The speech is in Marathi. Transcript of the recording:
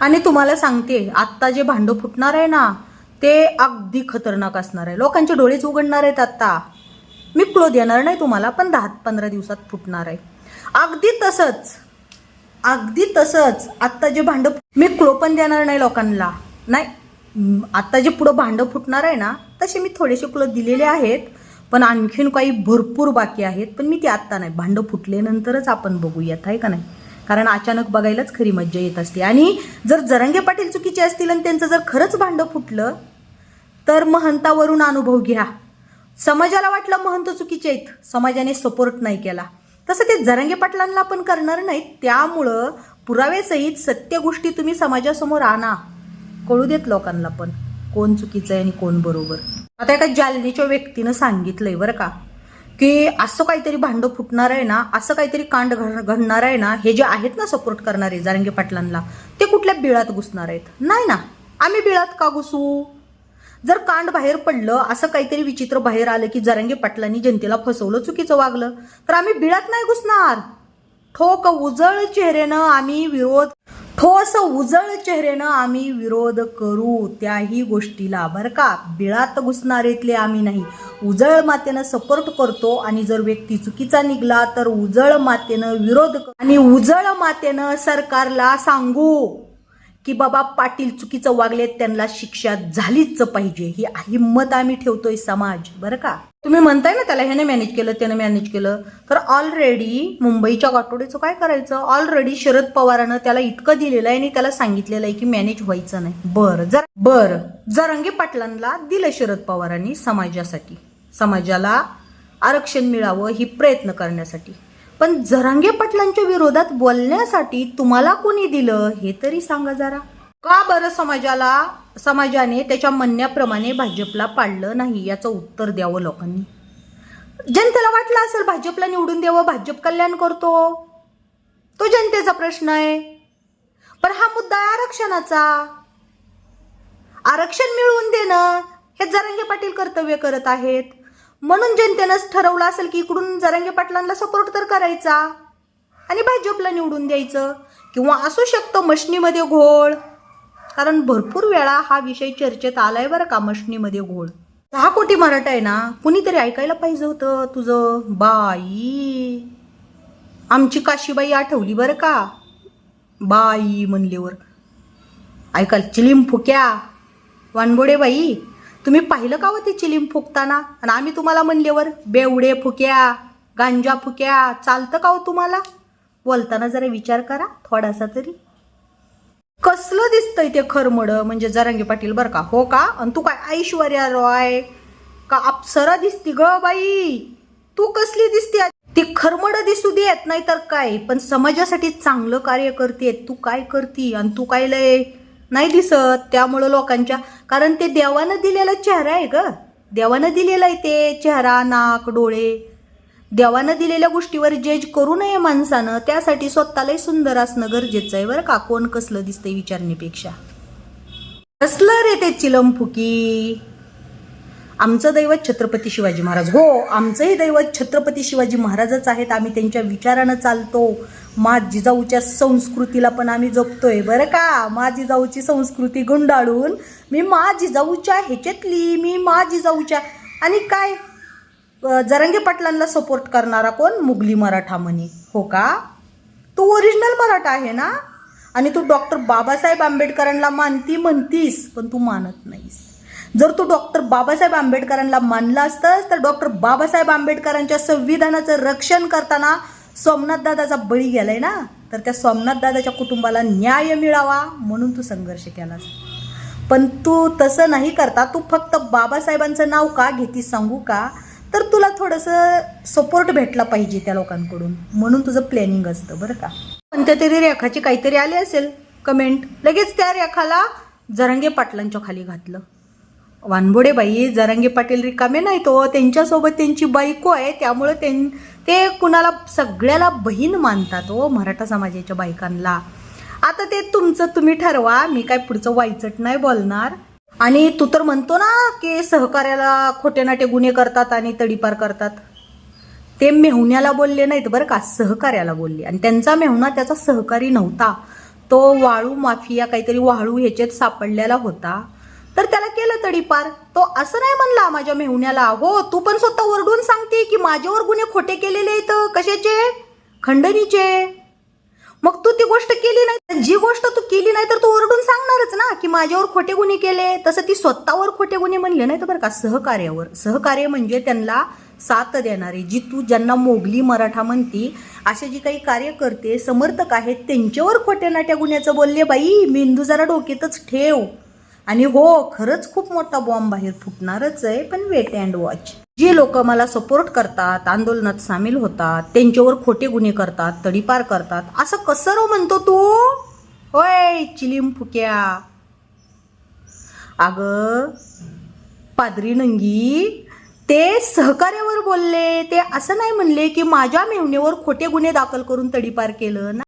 आणि तुम्हाला सांगते आत्ता जे भांडं फुटणार आहे ना ते अगदी खतरनाक असणार आहे. लोकांचे डोळेच उघडणार आहेत आत्ता. मी क्लो देणार नाही तुम्हाला पण दहा पंधरा दिवसात फुटणार आहे. अगदी तसंच अगदी तसंच आत्ता जे भांडं मी क्लो पण देणार नाही लोकांना. नाही आत्ता जे पुढं भांडं फुटणार आहे ना तसे मी थोडेसे क्लो दिलेले आहेत पण आणखीन काही भरपूर बाकी आहेत पण मी ते आत्ता नाही. भांडं फुटल्यानंतरच आपण बघूयात आहे का नाही? कारण अचानक बघायलाच खरी मज्जा येत असते. आणि जर जरंगे पाटील चुकीचे असतील आणि त्यांचं जर खरंच भांडं फुटलं तर महंतावरून अनुभव घ्या. समाजाला वाटलं महंत चुकीचे आहेत. समाजाने सपोर्ट नाही केला. तसं ते जरंगे पाटलांना पण करणार नाहीत. त्यामुळं पुरावेसहित सत्य गोष्टी तुम्ही समाजासमोर आणा. कळू देत लोकांना पण कोण चुकीचं आहे आणि कोण बरोबर. आता एका जालनीच्या व्यक्तीनं सांगितलंय बरं का की असं काहीतरी भांडं फुटणार आहे ना असं काहीतरी कांड घड- घडणार आहे ना हे जे आहेत ना सपोर्ट करणारे जारंगे पाटलांना ते कुठल्या बिळात घुसणार आहेत? नाही ना. आम्ही बिळात का घुसू? जर कांड बाहेर पडलं असं काहीतरी विचित्र बाहेर आलं की जरंगे पाटलांनी जनतेला फसवलं चुकीचं वागलं तर आम्ही बिळात नाही घुसणार. ठोक उजळ चेहऱ्यानं आम्ही विरोध ठोस उजळ चेहऱ्यानं आम्ही विरोध करू त्याही गोष्टीला. बरं का? बिळात घुसणारेतले आम्ही नाही. उजळ मातेनं सपोर्ट करतो आणि जर व्यक्ती चुकीचा निघला तर उजळ मातेनं विरोध आणि उजळ मातेनं सरकारला सांगू. की बाबा पाटील चुकीचं वागले त्यांना शिक्षा झालीच पाहिजे. ही हिंमत आम्ही ठेवतोय समाज. बरं का? तुम्ही म्हणताय ना त्याला ह्याने मॅनेज केलं त्याने मॅनेज केलं. तर ऑलरेडी मुंबईच्या गाठोड्याचं काय करायचं? ऑलरेडी शरद पवारानं त्याला इतकं दिलेलं आहे आणि त्याला सांगितलेलं आहे की मॅनेज व्हायचं नाही. बरं जर बरं. जरंगे पाटलांना दिलं शरद पवारांनी समाजासाठी. समाजाला आरक्षण मिळावं ही प्रयत्न करण्यासाठी. पण जरांगे पाटलांच्या विरोधात बोलण्यासाठी तुम्हाला कोणी दिलं हे तरी सांगा जरा. का बरं समाजाला समाजाने त्याच्या म्हणण्याप्रमाणे भाजपला पाडलं नाही याचं उत्तर द्यावं लोकांनी? जनतेला वाटलं असेल भाजपला निवडून द्यावं भाजप कल्याण करतो. तो जनतेचा प्रश्न आहे. पण हा मुद्दा आरक्षणाचा. आरक्षण मिळवून देणं हे जरांगे पाटील कर्तव्य करत आहेत. म्हणून जनतेनंच ठरवलं असेल की इकडून जरांगे पाटलांना सपोर्ट तर करायचा. आणि भाजपला निवडून द्यायचं. किंवा असू शकतं मशनीमध्ये घोळ. कारण भरपूर वेळा हा विषय चर्चेत आलाय बरं का मशनीमध्ये घोळ. दहा कोटी मराठा आहे ना कुणीतरी ऐकायला पाहिजे होतं तुझं? बाई. आमची काशीबाई आठवली बरं का? बाई म्हणल्यावर. ऐकाल चिलीम फुक्या. वानबोडे बाई तुम्ही पाहिलं का हो ते चिलीम फुकताना? आणि आम्ही तुम्हाला म्हणलेवर बेवडे फुक्या गांजा फुक्या चालतं का हो तुम्हाला? बोलताना जरा विचार करा थोडासा तरी. कसलं दिसतंय ते खरमड? म्हणजे जरांगे पाटील बरं का? हो का? आणि तू काय ऐश्वर्या रॉय का अप्सरा दिसती ग बाई? तू कसली दिसते? ती खरमड दिसू देत नाही तर काय? पण समाजासाठी चांगलं कार्य करते तू काय करती? आणि तू काय लय नाही दिसत. त्यामुळं लोकांच्या कारण ते देवानं दिलेला चेहरा आहे ग. देवानं दिलेला आहे ते चेहरा नाक डोळे. देवानं दिलेल्या गोष्टीवर जज करू नये माणसानं त्यासाठी स्वतःलाही सुंदर असणं गरजेचं आहे बरं का. कोण कसलं दिसतंय विचारण्यापेक्षा कसलं रे ते चिलमफुकी? आमचं दैवत छत्रपती शिवाजी महाराज. हो आमचंही दैवत छत्रपती शिवाजी महाराजच आहेत. आम्ही त्यांच्या विचारानं चालतो. मा जिजाऊच्या संस्कृतीला पण आम्ही जपतोय. बरं का? मा जिजाऊची संस्कृती गुंडाळून मी मा जिजाऊच्या ह्याच्यातली मी मा जिजाऊच्या. आणि काय? जरंगे पाटलांना सपोर्ट करणारा कोण? मुघली मराठा म्हणे. हो का? तू ओरिजिनल मराठा आहे ना? आणि तू डॉक्टर बाबासाहेब आंबेडकरांना मानती म्हणतीस पण तू मानत नाहीस. जर तू डॉक्टर बाबासाहेब आंबेडकरांना मानलं असतंस तर डॉक्टर बाबासाहेब आंबेडकरांच्या संविधानाचं रक्षण करताना सोमनाथ दादाचा बळी गेलाय ना? तर त्या सोमनाथ दादाच्या कुटुंबाला न्याय मिळावा म्हणून तू संघर्ष केलास. पण तू तसं नाही करता. तू फक्त बाबासाहेबांचं नाव का घेतीस सांगू का? तर तुला थोडंसं सपोर्ट भेटला पाहिजे त्या लोकांकडून. म्हणून तुझं प्लॅनिंग असतं बरं का? कोणत्या तरी रेखाची काहीतरी आली असेल? कमेंट लगेच त्या रेखाला जरंगे पाटलांच्या खाली घातलं. वानबोडे बाई जरांगे पाटील रिकामे नाही तो हो. त्यांच्यासोबत त्यांची बायको आहे त्यामुळे त्यां ते कुणाला सगळ्याला बहीण मानतात हो मराठा समाजाच्या बायकांना आता ते तुमचं तुम्ही ठरवा मी काय पुढचं वाईचट नाही बोलणार. आणि तू तर म्हणतो ना की सहकार्याला खोटे नाटे गुन्हे करतात आणि तडीपार करतात. ते मेहुण्याला बोलले नाहीत बरं का सहकार्याला बोलले. आणि त्यांचा मेहुणा त्याचा सहकारी नव्हता. तो वाळू माफिया काहीतरी वाळू ह्याच्यात सापडलेला होता. तर त्याला केलं तडीपार. तो असं नाही म्हणला माझ्या मेहुण्याला हो तू पण स्वतः ओरडून सांगते की माझ्यावर गुन्हे खोटे केलेले आहेत कशाचे? खंडणीचे. मग तू ती गोष्ट केली नाही जी गोष्ट तू केली नाही तर तू ओरडून सांगणारच ना की माझ्यावर खोटे गुन्हे केले. तसं ती स्वतःवर खोटे गुन्हे म्हणले नाही तर बरं का सहकार्यावर. सहकार्य म्हणजे त्यांना साथ देणारे जी तू ज्यांना मोगली मराठा म्हणती असे जी काही कार्यकर्ते समर्थक आहेत त्यांच्यावर खोट्या नाट्या गुन्ह्याचं बोलले बाई मेंदू जरा डोक्यातच ठेव. आणि हो खरंच खूप मोठा बॉम्ब बाहेर फुटणारच आहे पण वेट अँड वॉच जे लोक मला सपोर्ट करतात आंदोलनात सामील होतात त्यांच्यावर खोटे गुन्हे करतात तडीपार करतात असं कसं रो म्हणतो तू? होय चिलीम फुक्या. अग पादरी नंगी ते सहकार्यावर बोलले ते असं नाही म्हणले की माझ्या मेहुणीवर खोटे गुन्हे दाखल करून तडीपार केलं. ना